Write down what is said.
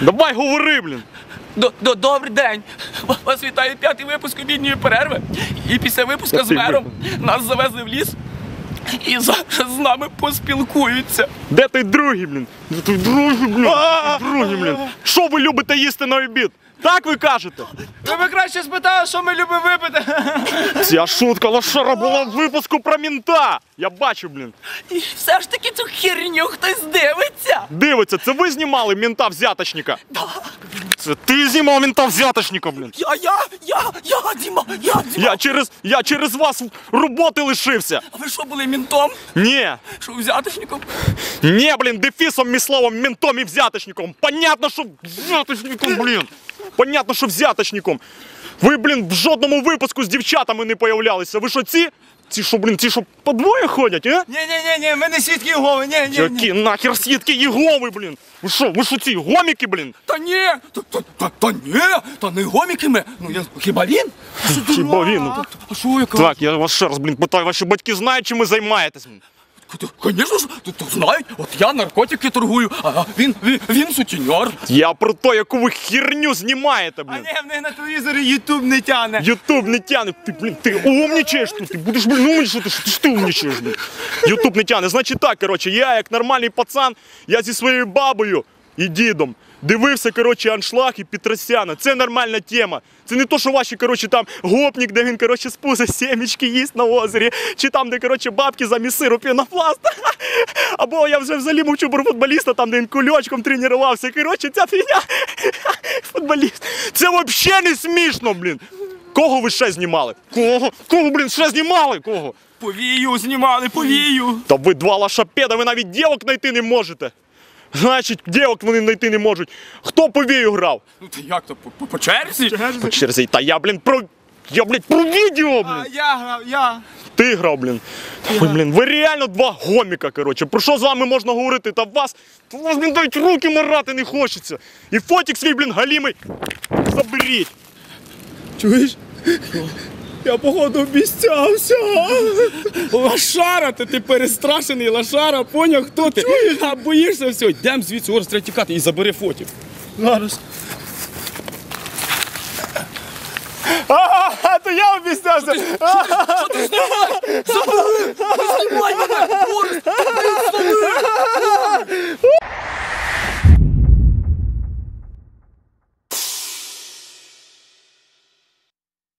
Давай говори, блін. До, до, добрий день! Вас вітає п'ятий випуск обідньої перерви. І після випуску з мером нас завезли в ліс і зараз з нами поспілкуються. Де той другий, блін? Де той другий, блін? Другий, блін. Що ви любите їсти на обід? Так ви кажете? Ви би краще спитали, що ми любимо випити. Ця шутка лошара була в випуску про мінта. Я бачу, блін. І все ж таки цю херню хтось дивиться. Дивиться, це ви знімали мінта взяточника? Це ти знімав мінта взяточника, блін. Я, я, я, я, Діма, я, Діма. Я через, я через вас роботи лишився. А ви що були мінтом? Ні. Що взяточником? Ні, блін, дефісом місловим, ментом і взяточником. Понятно, що взяточником, блін. Понятно, що взяточником. Ви, блін, в жодному випуску з дівчатами не появлялися. Ви що ці? Ці що, блін, ці що по двоє ходять, а? Ні, ні, ні, ні, ми не свідки Єгови, ні, ні. Які нахер свідки Єгови, блін? Ви що, ви що ці гоміки, блін? Та ні, та, та, та, та ні, та не гоміки ми. Ну я хіба він? Хіба він? А що яка? Так, я вас ще раз, блін, питаю, ваші батьки знають, чим ви займаєтесь? блін? Звісно ж, знають. От я наркотики торгую, а він, він, він сутіньор. Я про те, яку ви херню знімаєте, А не, ні, в них на телевізорі Ютуб не тяне. Ютуб не тяне, ти, блін, ти умнічаєш тут, ти будеш, блін, умнічати, що ти ж ти умнічаєш, блін. Ютуб не тяне. Значить так, коротше, я як нормальний пацан, я зі своєю бабою і дідом дивився, коротше, аншлаг і Петросяна. Це нормальна тема. Це не то, що ваші, коротше, там гопник, де він, коротше, з пуза сімечки їсть на озері, чи там, де, коротше, бабки замість сиру пінопласт. Або я вже взагалі мовчу про футболіста, там, де він кульочком тренувався. Коротше, ця фігня. Футболіст. Це взагалі не смішно, блін. Кого ви ще знімали? Кого? Кого, блін, ще знімали? Кого? Повію знімали, повію. Та ви два лошапеда, ви навіть дівок знайти не можете. Значить, дівок вони знайти не можуть. Хто по вію грав? Ну та як то, по, по, черзі? По черзі. Та я, блін, про. Я, блін, про відео, А я грав, я. Ти грав, блін. Та Ви, блін, ви реально два гоміка, коротше. Про що з вами можна говорити? Та вас, та вас, блін, навіть руки марати не хочеться. І фотик свій, блін, галімий. Заберіть. Чуєш? Я походу обіцявся. Лашара, ти, ти перестрашений, лашара, поняв, хто ти? А боїшся все, йдем звідси, ось треба тікати і забери фотів. Зараз. А, то я обіцявся. Знімай мене!